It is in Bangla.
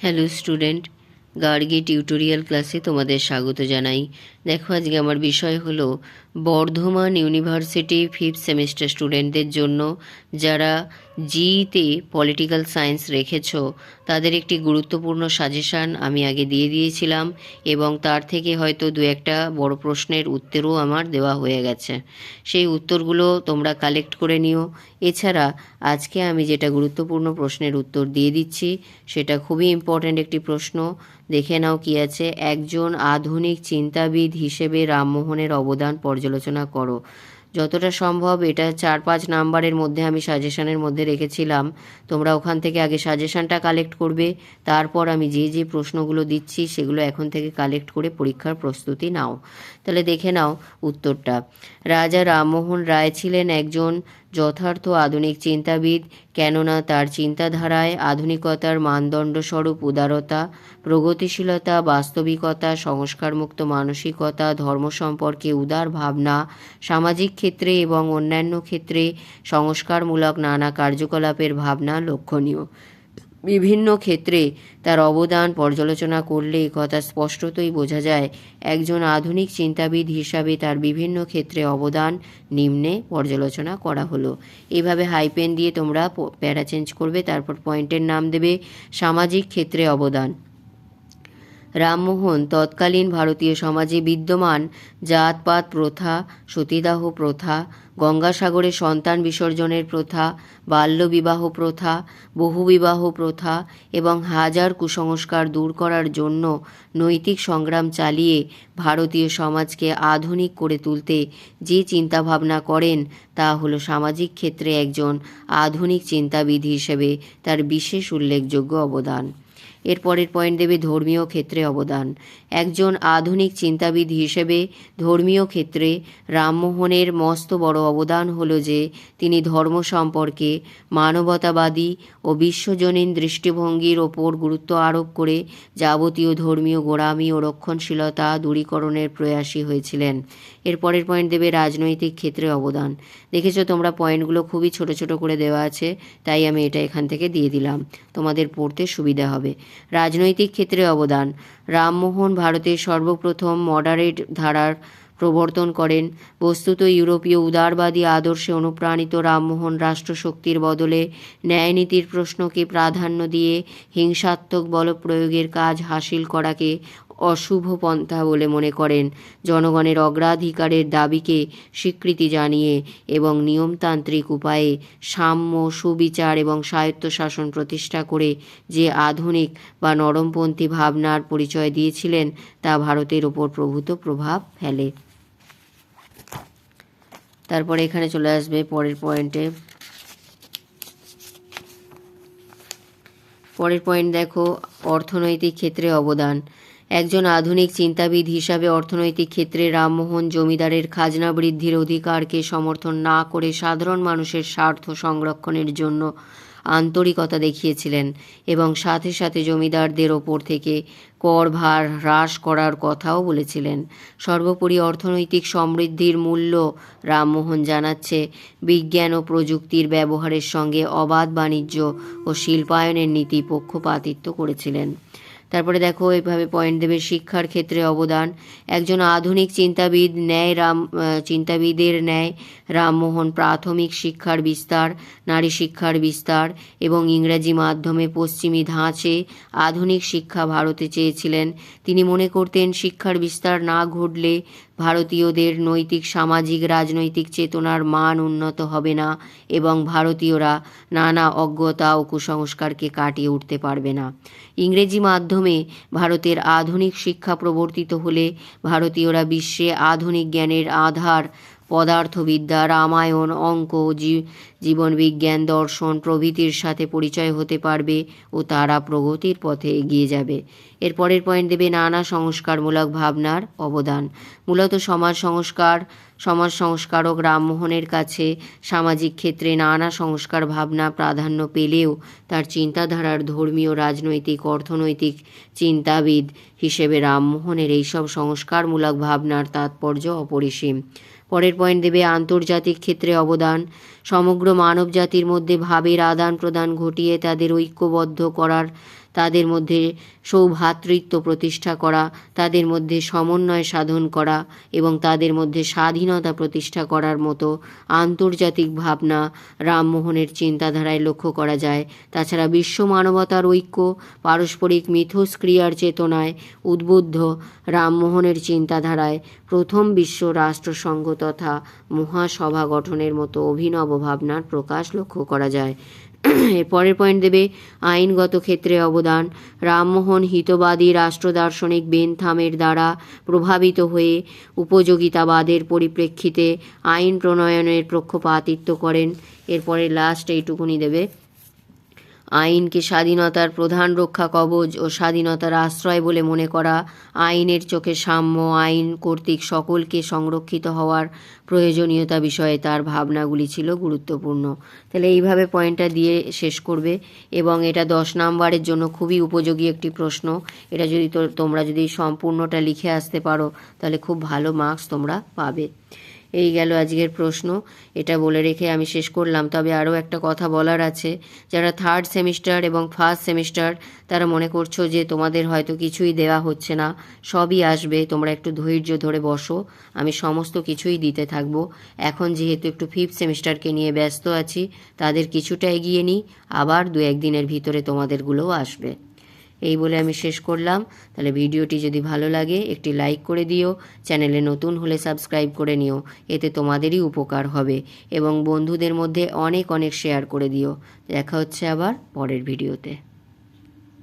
হ্যালো স্টুডেন্ট গার্গি টিউটোরিয়াল ক্লাসে তোমাদের স্বাগত জানাই। দেখো আজকে আমার বিষয় হলো বর্ধমান ইউনিভার্সিটি ফিফথ সেমিস্টার স্টুডেন্টদের জন্য যারা জিতে পলিটিক্যাল সায়েন্স রেখেছ, তাদের একটি গুরুত্বপূর্ণ সাজেশান আমি আগে দিয়ে দিয়েছিলাম এবং তার থেকে হয়তো দু একটা বড় প্রশ্নের উত্তরও আমার দেওয়া হয়ে গেছে। সেই উত্তরগুলো তোমরা কালেক্ট করে নিও। এছাড়া আজকে আমি যেটা গুরুত্বপূর্ণ প্রশ্নের উত্তর দিয়ে দিচ্ছি, সেটা খুবই ইম্পর্ট্যান্ট একটি প্রশ্ন। দেখে নাও কি আছে। একজন আধুনিক চিন্তাবিদ হিসেবে রামমোহনের অবদান পর্যালোচনা করো। যতটা সম্ভব এটা চার পাঁচ নাম্বারের মধ্যে আমি সাজেশানের মধ্যে রেখেছিলাম। তোমরা ওখান থেকে আগে সাজেশানটা কালেক্ট করবে। তারপর আমি যে যে প্রশ্নগুলো দিচ্ছি সেগুলো এখন থেকে কালেক্ট করে পরীক্ষার প্রস্তুতি নাও। তাহলে দেখে নাও উত্তরটা। রাজা রামমোহন রায় ছিলেন একজন যথার্থ আধুনিক চিন্তাবিদ, কেননা তার চিন্তাধারায় আধুনিকতার মানদণ্ডস্বরূপ উদারতা, প্রগতিশীলতা, বাস্তবিকতা, সংস্কারমুক্ত মানসিকতা, ধর্ম সম্পর্কে উদার ভাবনা, সামাজিক ক্ষেত্রে এবং অন্যান্য ক্ষেত্রে সংস্কারমূলক নানা কার্যকলাপের ভাবনা লক্ষণীয়। বিভিন্ন ক্ষেত্রে তার অবদান পর্যালোচনা করলে কথা স্পষ্টতই বোঝা যায়। একজন আধুনিক চিন্তাবিদ হিসাবে তার বিভিন্ন ক্ষেত্রে অবদান নিম্নে পর্যালোচনা করা হলো। এভাবে হাইপেন দিয়ে তোমরা প্যারা চেঞ্জ করবে, তারপর পয়েন্টের নাম দেবে সামাজিক ক্ষেত্রে অবদান। রামমোহন তৎকালীন ভারতীয় সমাজে বিদ্যমান জাতপাত প্রথা, সতীদাহ প্রথা, গঙ্গাসাগরে সন্তান বিসর্জনের প্রথা, বাল্যবিবাহ প্রথা, বহুবিবাহ প্রথা এবং হাজার কুসংস্কার দূর করার জন্য নৈতিক সংগ্রাম চালিয়ে ভারতীয় সমাজকে আধুনিক করে তুলতে যে চিন্তাভাবনা করেন তা হলো সামাজিক ক্ষেত্রে একজন আধুনিক চিন্তাবিদ হিসেবে তার বিশেষ উল্লেখযোগ্য অবদান। এর পরের পয়েন্ট দেবে ধর্মীয় ক্ষেত্রে অবদান। একজন আধুনিক চিন্তাবিদ হিসেবে ধর্মীয় ক্ষেত্রে রামমোহনের মস্ত বড় অবদান হলো যে, তিনি ধর্ম সম্পর্কে মানবতাবাদী ও বিশ্বজনীন দৃষ্টিভঙ্গির ওপর গুরুত্ব আরোপ করে যাবতীয় ধর্মীয় গোড়ামি ও রক্ষণশীলতা দূরীকরণের প্রয়াসী হয়েছিলেন। এরপরের পয়েন্ট দেবে রাজনৈতিক ক্ষেত্রে অবদান। দেখেছ, তোমরা পয়েন্টগুলো খুবই ছোট ছোট করে দেওয়া আছে, তাই আমি এটা এখান থেকে দিয়ে দিলাম। তোমাদের পড়তে সুবিধা হবে। রাজনৈতিক ক্ষেত্রে অবদান। রামমোহন ভারতের সর্বপ্রথম মডারেট ধারার প্রবর্তন করেন। বস্তুত ইউরোপীয় উদারবাদী আদর্শে অনুপ্রাণিত রামমোহন রাষ্ট্রশক্তির বদলে ন্যায়নীতির প্রশ্নকে প্রাধান্য দিয়ে হিংসাত্মক বলপ্রয়োগের কাজ হাসিল করাকে অশুভ পন্থা বলে মনে করেন। জনগণের অগ্রাধিকারের দাবিকে স্বীকৃতি জানিয়ে এবং নিয়মতান্ত্রিক উপায়ে সাম্য, সুবিচার এবং স্বায়ত্তশাসন প্রতিষ্ঠা করে যে আধুনিক বা নরমপন্থী ভাবনার পরিচয় দিয়েছিলেন, তা ভারতের ওপর প্রভূত প্রভাব ফেলে। তারপরে এখানে চলে আসবে পরের পয়েন্টে পরের পয়েন্ট দেখো, অর্থনৈতিক ক্ষেত্রে অবদান। একজন আধুনিক চিন্তাবিদ হিসাবে অর্থনৈতিক ক্ষেত্রে রামমোহন জমিদারের খাজনা বৃদ্ধির অধিকারকে সমর্থন না করে সাধারণ মানুষের স্বার্থ সংরক্ষণের জন্য আন্তরিকতা দেখিয়েছিলেন এবং সাথে সাথে জমিদারদের ওপর থেকে কর ভার হ্রাস করার কথাও বলেছিলেন। সর্বোপরি অর্থনৈতিক সমৃদ্ধির মূল্য রামমোহন জানাচ্ছে, বিজ্ঞান ও প্রযুক্তির ব্যবহারের সঙ্গে অবাধ বাণিজ্য ও শিল্পায়নের নীতি পক্ষপাতিত্ব করেছিলেন। তারপরে দেখো এভাবে পয়েন্ট দেবে শিক্ষার ক্ষেত্রে অবদান। একজন আধুনিক চিন্তাবিদ ন্যায় রাম চিন্তাবিদের ন্যায় রামমোহন প্রাথমিক শিক্ষার বিস্তার, নারী শিক্ষার বিস্তার এবং ইংরেজি মাধ্যমে পশ্চিমী ধাঁচে আধুনিক শিক্ষা ভারতে চেয়েছিলেন। তিনি মনে করতেন, শিক্ষার বিস্তার না ঘটলে ভারতীয়দের নৈতিক, সামাজিক, রাজনৈতিক চেতনার মান উন্নত হবে না এবং ভারতীয়রা নানা অজ্ঞতা ও কুসংস্কারকে কাটিয়ে উঠতে পারবে না। ইংরেজি মাধ্যমে ভারতের আধুনিক শিক্ষা প্রবর্তিত হলে ভারতীয়রা বিশ্বে আধুনিক জ্ঞানের আধার, পদার্থবিদ্যা, রামায়ণ, অঙ্ক জীবনবিজ্ঞান দর্শন প্রভৃতির সাথে পরিচয় হতে পারবে ও তারা প্রগতির পথে এগিয়ে যাবে। এর পরের পয়েন্ট দেবে নানা সংস্কারমূলক ভাবনার অবদান। মূলত সমাজ সংস্কার, সমাজ সংস্কারক রামমোহনের কাছে সামাজিক ক্ষেত্রে নানা সংস্কার ভাবনা প্রাধান্য পেলেও তার চিন্তাধারার ধর্মীয়, রাজনৈতিক, অর্থনৈতিক চিন্তাবিদ হিসেবে রামমোহনের এইসব সংস্কারমূলক ভাবনার তাৎপর্য অপরিসীম। পরের পয়েন্ট দেবে আন্তর্জাতিক ক্ষেত্রে অবদান। সমগ্র মানব জাতির মধ্যে ভাবের আদান প্রদান ঘটিয়ে তাদের ঐক্যবদ্ধ করার তাদের মধ্যে সৌভ্রাতৃত্ব প্রতিষ্ঠা করা, তাদের মধ্যে সমন্বয় সাধন করা এবং তাদের মধ্যে স্বাধীনতা প্রতিষ্ঠা করার মতো আন্তর্জাতিক ভাবনা রামমোহনের চিন্তাধারায় লক্ষ্য করা যায়। তাছাড়া বিশ্ব মানবতার ঐক্য, পারস্পরিক মিথস্ক্রিয়ার চেতনায় উদ্বুদ্ধ রামমোহনের চিন্তাধারায় প্রথম বিশ্ব রাষ্ট্রসংঘ তথা মহাসভা গঠনের মতো অভিনব ভাবনার প্রকাশ লক্ষ্য করা যায়। পরের পয়েন্ট দেবে আইনগত ক্ষেত্রে অবদান। রামমোহন হিতবাদী রাষ্ট্র দার্শনিক বেনথামের দ্বারা প্রভাবিত হয়ে উপযোগিতাবাদের পরিপ্রেক্ষিতে আইন প্রণয়নের পক্ষপাতিত্ব করেন। এরপরে লাস্ট এইটুকুনি দেবে। আইনকে স্বাধীনতার প্রধান রক্ষা কবচ ও স্বাধীনতার আশ্রয় বলে মনে করা, আইনের চোখে সাম্য আইন কর্তৃক সকলকে সংরক্ষিত হওয়ার প্রয়োজনীয়তা বিষয়ে তার ভাবনাগুলি ছিল গুরুত্বপূর্ণ। তাহলে এইভাবে পয়েন্টটা দিয়ে শেষ করবে এবং এটা দশ নাম্বারের জন্য খুবই উপযোগী একটি প্রশ্ন। এটা যদি তোমরা যদি সম্পূর্ণটা লিখে আসতে পারো, তাহলে খুব ভালো মার্কস তোমরা পাবে। এই গেল আজকের প্রশ্ন। এটা বলে রেখে আমি শেষ করলাম। তবে আরও একটা কথা বলার আছে। যারা থার্ড সেমিস্টার এবং ফার্স্ট সেমিস্টার তারা মনে করছ যে তোমাদের হয়তো কিছুই দেওয়া হচ্ছে না। সবই আসবে। তোমরা একটু ধৈর্য ধরে বসো। আমি সমস্ত কিছুই দিতে থাকব। এখন যেহেতু একটু ফিফথ সেমিস্টারকে নিয়ে ব্যস্ত আছি, তাদের কিছুটা এগিয়ে নিই। আবার দু একদিনের ভিতরে তোমাদেরগুলোও আসবে। এই বলে আমি শেষ করলাম। তাহলে ভিডিওটি যদি ভালো লাগে, একটি লাইক করে দিও, চ্যানেলে নতুন হলে সাবস্ক্রাইব করে নিও, এতে তোমাদেরই উপকার হবে এবং বন্ধুদের মধ্যে অনেক অনেক শেয়ার করে দিও। দেখা হচ্ছে আবার পরের ভিডিওতে।